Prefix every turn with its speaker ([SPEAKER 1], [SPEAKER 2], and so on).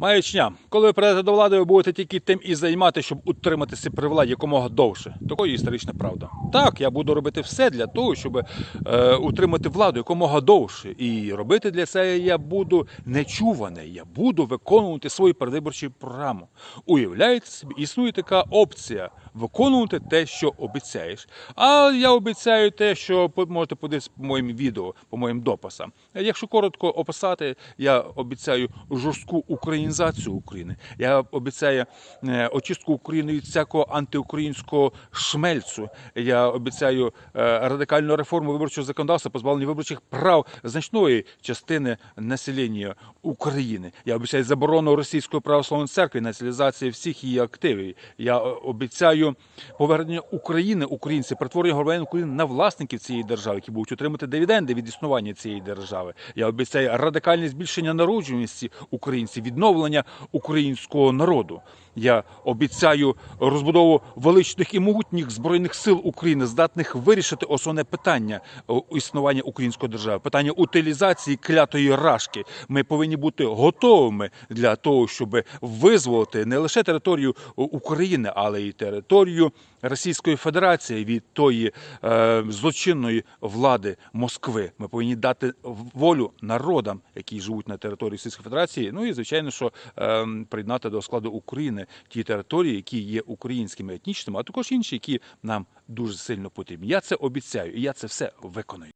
[SPEAKER 1] Маячня, коли ви прийдете до влади, ви будете тільки тим і займати, щоб утриматися при владі якомога довше. Такою історична правда. Так, я буду робити все для того, щоб е, утримати владу якомога довше. І робити для цього я буду нечуване. Я буду виконувати свою передвиборчу програму. Уявляєте собі, існує така опція виконувати те, що обіцяєш. А я обіцяю те, що можете подивитися по моїм відео, по моїм дописам. Якщо коротко описати, я обіцяю жорстку українізацію України. Я обіцяю е, очистку України від всякого антиукраїнського шмельцу. Я обіцяю е, радикальну реформу виборчого законодавства, позбавлення виборчих прав значної частини населення України. Я обіцяю заборону російської православної церкви, націоналізації всіх її активів. Я е, повернення України, українців, перетворення громадян України на власників цієї держави, які будуть отримати дивіденди від існування цієї держави. Я обіцяю радикальне збільшення народжуваності українців, відновлення українського народу. Я обіцяю розбудову величних і могутніх збройних сил України, здатних вирішити основне питання е, існування української держави, питання утилізації клятої рашки. Ми повинні бути готовими для того, щоб визволити не лише територію е, України, але й територію Російської Федерації від тої е, злочинної влади Москви. Ми повинні дати волю народам, які живуть на території Російської Федерації. Ну і звичайно, що е, приєднати до складу України ті території, які є українськими етнічними, а також інші, які нам дуже сильно потрібні. Я це обіцяю, і я це все виконую.